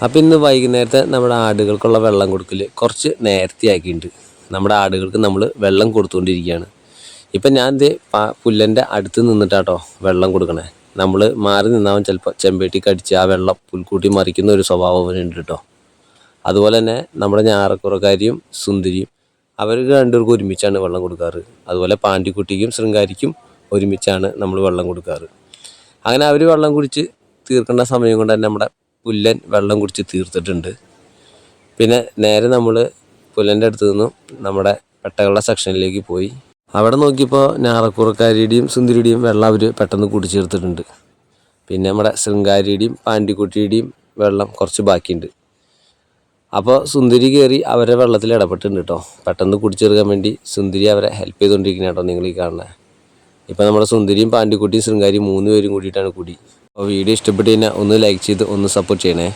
അപ്പം ഇന്ന് വൈകുന്നേരത്തെ നമ്മുടെ ആടുകൾക്കുള്ള വെള്ളം കൊടുക്കൽ കുറച്ച് നേരത്തെ ആക്കിയിട്ടുണ്ട് നമ്മുടെ ആടുകൾക്ക് നമ്മൾ വെള്ളം കൊടുത്തുകൊണ്ടിരിക്കുകയാണ് ഇപ്പം ഞാൻ പാ- പുല്ലന്റെ അടുത്ത് നിന്നിട്ടാട്ടോ വെള്ളം കൊടുക്കണേ. നമ്മൾ മാറി നിന്നാവൻ ചിലപ്പോൾ ചെമ്പേട്ടി കടിച്ച് ആ വെള്ളം പുൽക്കൂട്ടി മറിക്കുന്ന ഒരു സ്വഭാവം അവനുണ്ട് കേട്ടോ അതുപോലെ തന്നെ നമ്മുടെ ഞാറക്കുറക്കാരിയും സുന്ദരിയും അവർക്ക് രണ്ടുപേർക്കും ഒരുമിച്ചാണ് വെള്ളം കൊടുക്കാറ്. അതുപോലെ പാണ്ടിക്കുട്ടിക്കും ശൃംഗാരിക്കും ഒരുമിച്ചാണ് നമ്മൾ വെള്ളം കൊടുക്കാറ്. അങ്ങനെ അവർ വെള്ളം കുടിച്ച് തീർക്കേണ്ട സമയം കൊണ്ട് തന്നെ നമ്മുടെ പുല്ലൻ വെള്ളം കുടിച്ച് തീർത്തിട്ടുണ്ട്. പിന്നെ നേരെ നമ്മൾ പുല്ലന്റെ അടുത്ത് നിന്നും നമ്മുടെ പെട്ടകളുടെ സെക്ഷനിലേക്ക് പോയി. അവിടെ നോക്കിയപ്പോൾ ഞാറക്കുറക്കാരിയുടെയും സുന്ദരിയുടെയും വെള്ളം അവർ പെട്ടെന്ന് കുടിച്ചെടുത്തിട്ടുണ്ട്. പിന്നെ നമ്മുടെ ശൃംഗാരിയുടെയും പാണ്ടിക്കുട്ടിയുടെയും വെള്ളം കുറച്ച് ബാക്കിയുണ്ട്. അപ്പോൾ സുന്ദരി കയറി അവരെ വെള്ളത്തിൽ ഇടപെട്ടിട്ടുണ്ട് കേട്ടോ പെട്ടെന്ന് കുടിച്ചെടുക്കാൻ വേണ്ടി സുന്ദരി അവരെ ഹെൽപ്പ് ചെയ്തുകൊണ്ടിരിക്കുന്ന കേട്ടോ നിങ്ങൾ ഈ കാണുന്നത് ഇപ്പം നമ്മുടെ സുന്ദരിയും പാണ്ടിക്കുട്ടിയും ശൃംഗാരിയും മൂന്ന് പേരും കൂടിയിട്ടാണ് കൂടി. അപ്പോൾ വീഡിയോ ഇഷ്ടപ്പെട്ട് കഴിഞ്ഞാൽ ഒന്ന് ലൈക്ക് ചെയ്ത് ഒന്ന് സപ്പോർട്ട് ചെയ്യണേ.